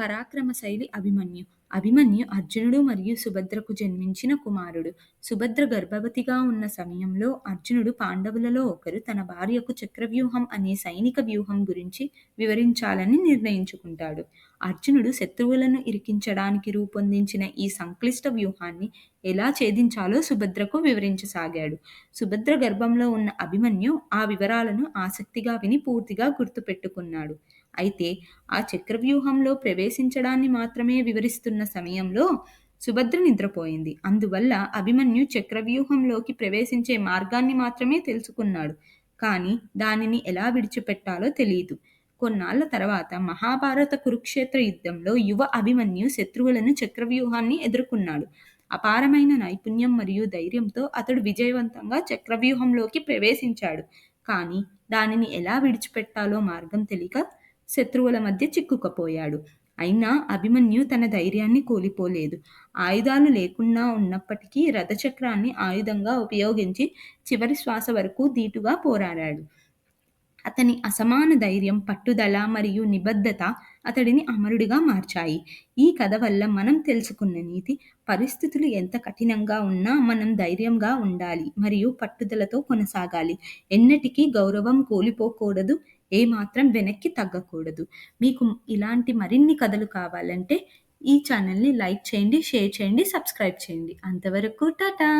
పరాక్రమశైలి అభిమన్యు. అభిమన్యు అర్జునుడు మరియు సుభద్రకు జన్మించిన కుమారుడు. సుభద్ర గర్భవతిగా ఉన్న సమయంలో అర్జునుడు పాండవులలో ఒకరు. తన భార్యకు చక్రవ్యూహం అనే సైనిక వ్యూహం గురించి వివరించాలని నిర్ణయించుకుంటాడు. అర్జునుడు శత్రువులను ఇరికించడానికి రూపొందించిన ఈ సంక్లిష్ట వ్యూహాన్ని ఎలా ఛేదించాలో సుభద్రకు వివరించసాగాడు. సుభద్ర గర్భంలో ఉన్న అభిమన్యు ఆ వివరాలను ఆసక్తిగా విని పూర్తిగా గుర్తుపెట్టుకున్నాడు. అయితే ఆ చక్రవ్యూహంలో ప్రవేశించడాన్ని మాత్రమే వివరిస్తున్న సమయంలో సుభద్ర నిద్రపోయింది. అందువల్ల అభిమన్యు చక్రవ్యూహంలోకి ప్రవేశించే మార్గాన్ని మాత్రమే తెలుసుకున్నాడు. కానీ దానిని ఎలా విడిచిపెట్టాలో తెలియదు కొన్నాళ్ళ తర్వాత మహాభారత కురుక్షేత్ర యుద్ధంలో యువ అభిమన్యు శత్రువులను చక్రవ్యూహాన్ని ఎదుర్కొన్నాడు. అపారమైన నైపుణ్యం మరియు ధైర్యంతో అతడు విజయవంతంగా చక్రవ్యూహంలోకి ప్రవేశించాడు. కానీ దానిని ఎలా విడిచిపెట్టాలో మార్గం తెలియక శత్రువుల మధ్య చిక్కుకుపోయాడు. అయినా అభిమన్యు తన ధైర్యాన్ని కోల్పోలేదు. ఆయుధాలు లేకుండా ఉన్నప్పటికీ రథచక్రాన్ని ఆయుధంగా ఉపయోగించి చివరి శ్వాస వరకు ధీటుగా పోరాడాడు. అతని అసమాన ధైర్యం పట్టుదల మరియు నిబద్ధత అతడిని అమరుడిగా మార్చాయి. ఈ కథ వల్ల మనం తెలుసుకున్న నీతి పరిస్థితులు ఎంత కఠినంగా ఉన్నా మనం ధైర్యంగా ఉండాలి మరియు పట్టుదలతో కొనసాగాలి. ఎన్నటికీ గౌరవం కోల్పోకూడదు ఏమాత్రం వెనక్కి తగ్గకూడదు. మీకు ఇలాంటి మరిన్ని కథలు కావాలంటే ఈ ఛానల్ని లైక్ చేయండి షేర్ చేయండి సబ్స్క్రైబ్ చేయండి. అంతవరకు టాటా!